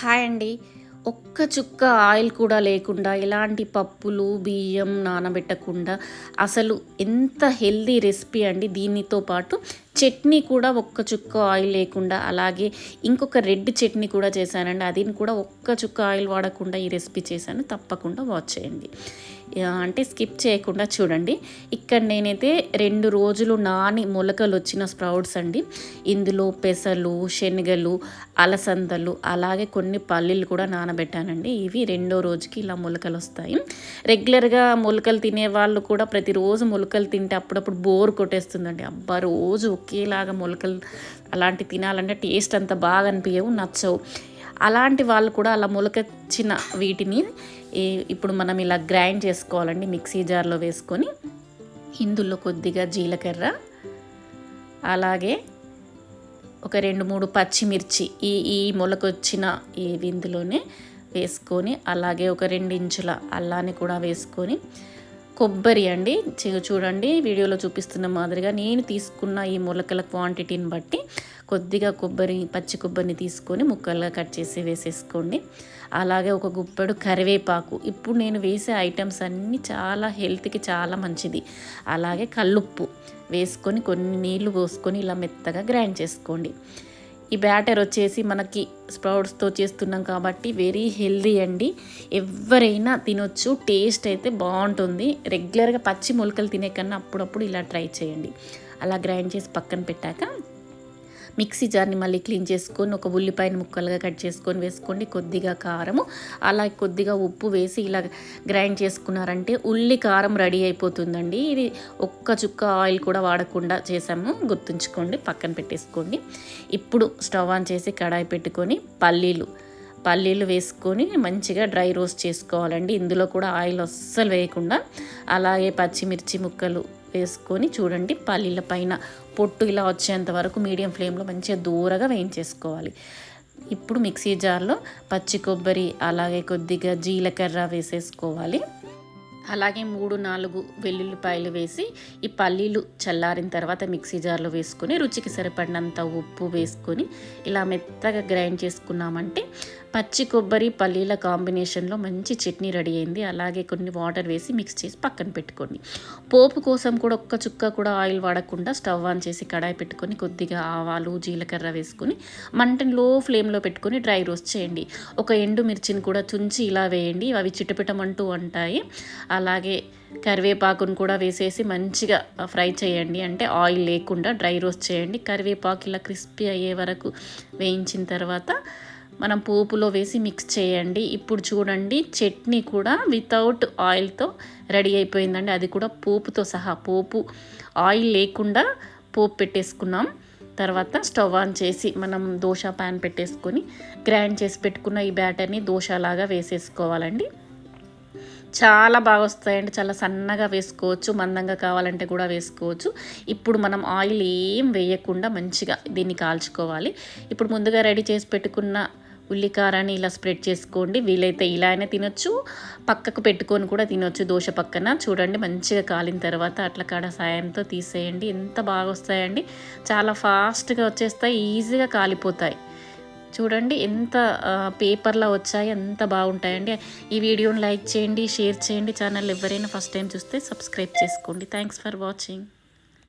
Hi అండి ఒక్క చుక్క ఆయిల్ కూడా లేకుండా ఎలాంటి పప్పులు బియ్యం నానబెట్టకుండా అసలు ఎంత హెల్దీ రెసిపీ అండి దీనితో పాటు. చట్నీ కూడా ఒక్క చుక్క ఆయిల్ లేకుండా అలాగే ఇంకొక రెడ్ చట్నీ కూడా చేశానండి. అది కూడా ఒక్క చుక్క ఆయిల్ వాడకుండా ఈ రెసిపీ చేశాను. తప్పకుండా వాచ్ చేయండి. అంటే స్కిప్ చేయకుండా చూడండి. ఇక్కడ నేనైతే రెండు రోజులు నాని మొలకలు వచ్చిన స్ప్రౌట్స్ అండి. ఇందులో పెసలు శనగలు అలసందలు అలాగే కొన్ని పల్లీలు కూడా నానబెట్టానండి. ఇవి రెండో రోజుకి ఇలా మొలకలు వస్తాయి. రెగ్యులర్గా మొలకలు తినే వాళ్ళు కూడా ప్రతిరోజు మొలకలు తింటే అప్పుడప్పుడు బోర్ కొట్టేస్తుందండి. అబ్బా రోజు ఒకేలాగా మొలకలు అలాంటి తినాలంటే టేస్ట్ అంత బాగా అనిపించవు నచ్చవు. అలాంటి వాళ్ళు కూడా అలా మొలకొచ్చిన వీటిని ఇప్పుడు మనం ఇలా గ్రైండ్ చేసుకోవాలండి మిక్సీ జార్లో వేసుకొని. ఇందులో కొద్దిగా జీలకర్ర అలాగే ఒక రెండు మూడు పచ్చిమిర్చి ఈ ఈ మొలకొచ్చిన ఈ విందులోనే వేసుకొని అలాగే ఒక రెండు ఇంచుల అల్లాన్ని కూడా వేసుకొని కొబ్బరి అండి. చూడండి వీడియోలో చూపిస్తున్న మాదిరిగా నేను తీసుకున్న ఈ మొలకల క్వాంటిటీని బట్టి కొద్దిగా కొబ్బరి పచ్చి కొబ్బరిని తీసుకొని ముక్కలుగా కట్ చేసి వేసేసుకోండి. అలాగే ఒక గుప్పెడు కరివేపాకు. ఇప్పుడు నేను వేసే ఐటమ్స్ అన్నీ చాలా హెల్త్కి చాలా మంచిది. అలాగే కల్లుప్పు. వేసుకొని కొన్ని నీళ్ళు పోసుకొని ఇలా మెత్తగా గ్రైండ్ చేసుకోండి. ఈ బ్యాటర్ వచ్చేసి మనకి స్ప్రౌట్స్తో చేస్తున్నాం కాబట్టి వెరీ హెల్దీ అండి. ఎవరైనా తినొచ్చు టేస్ట్ అయితే బాగుంటుంది. రెగ్యులర్గా పచ్చి మొలకలు తినే కన్నా అప్పుడప్పుడు ఇలా ట్రై చేయండి. అలా గ్రైండ్ చేసి పక్కన పెట్టాక మిక్సీ జార్ని మళ్ళీ క్లీన్ చేసుకొని ఒక ఉల్లిపాయని ముక్కలుగా కట్ చేసుకొని వేసుకోండి. కొద్దిగా కారము అలా కొద్దిగా ఉప్పు వేసి ఇలా గ్రైండ్ చేసుకున్నారంటే ఉల్లి కారం రెడీ అయిపోతుందండి. ఇది ఒక్క చుక్క ఆయిల్ కూడా వాడకుండా చేసాము. గుర్తుంచుకోండి పక్కన పెట్టేసుకోండి. ఇప్పుడు స్టవ్ ఆన్ చేసి కడాయి పెట్టుకొని పల్లీలు పల్లీలు వేసుకొని మంచిగా డ్రై రోస్ట్ చేసుకోవాలండి. ఇందులో కూడా ఆయిల్ అస్సలు వేయకుండా అలాగే పచ్చిమిర్చి ముక్కలు వేసుకొని చూడండి పల్లీల పైన. పొట్టు ఇలా వచ్చేంత వరకు మీడియం ఫ్లేమ్లో మంచిగా దూరగా వేయించేసుకోవాలి. ఇప్పుడు మిక్సీ జార్లో పచ్చి కొబ్బరి అలాగే కొద్దిగా జీలకర్ర వేసేసుకోవాలి. అలాగే మూడు నాలుగు వెల్లుల్లిపాయలు వేసి ఈ పల్లీలు చల్లారిన తర్వాత మిక్సీ జార్లో వేసుకొని రుచికి సరిపడినంత ఉప్పు వేసుకొని ఇలా మెత్తగా గ్రైండ్ చేసుకున్నామంటే పచ్చి కొబ్బరి పల్లీల కాంబినేషన్లో మంచి చట్నీ రెడీ అయింది. అలాగే కొన్ని వాటర్ వేసి మిక్స్ చేసి పక్కన పెట్టుకోండి. పోపు కోసం కూడా ఒక్క చుక్క కూడా ఆయిల్ వాడకుండా స్టవ్ ఆన్ చేసి కడాయి పెట్టుకొని కొద్దిగా ఆవాలు జీలకర్ర వేసుకొని మంటను లో ఫ్లేమ్లో పెట్టుకొని డ్రై రోస్ట్ చేయండి. ఒక ఎండు మిర్చిని కూడా తుంచి ఇలా వేయండి. అవి చిటపిటమంటూ ఉంటాయి. అలాగే కరివేపాకును కూడా వేసేసి మంచిగా ఫ్రై చేయండి. అంటే ఆయిల్ లేకుండా డ్రై రోస్ట్ చేయండి. కరివేపాకు ఇలా క్రిస్పీ అయ్యే వరకు వేయించిన తర్వాత మనం పోపులో వేసి మిక్స్ చేయండి. ఇప్పుడు చూడండి చట్నీ కూడా వితౌట్ ఆయిల్తో రెడీ అయిపోయిందండి. అది కూడా పోపుతో సహా పోపు ఆయిల్ లేకుండా పోపు పెట్టేసుకున్నాం. తర్వాత స్టవ్ ఆన్ చేసి మనం దోశ ప్యాన్ పెట్టేసుకొని గ్రైండ్ చేసి పెట్టుకున్న ఈ బ్యాటర్ని దోశలాగా వేసేసుకోవాలండి. చాలా బాగా వస్తాయండి. చాలా సన్నగా వేసుకోవచ్చు. మందంగా కావాలంటే కూడా వేసుకోవచ్చు. ఇప్పుడు మనం ఆయిల్ ఏం వేయకుండా మంచిగా దీన్ని కాల్చుకోవాలి. ఇప్పుడు ముందుగా రెడీ చేసి పెట్టుకున్న ఉల్లికారాన్ని ఇలా స్ప్రెడ్ చేసుకోండి. వీలైతే ఇలా అయినా తినొచ్చు. పక్కకు పెట్టుకొని కూడా తినొచ్చు దోశ పక్కన. చూడండి మంచిగా కాలిన తర్వాత అట్ల కాడ సాయంతో తీసేయండి. ఎంత బాగా వస్తాయండి చాలా ఫాస్ట్గా వచ్చేస్తాయి ఈజీగా కాలిపోతాయి. చూడండి ఎంత పేపర్లో వచ్చాయి ఎంత బాగుంటాయండి. ఈ వీడియోని లైక్ చేయండి షేర్ చేయండి. ఛానల్ ఎవరైనా ఫస్ట్ టైం చూస్తే సబ్స్క్రైబ్ చేసుకోండి. Thanks for watching.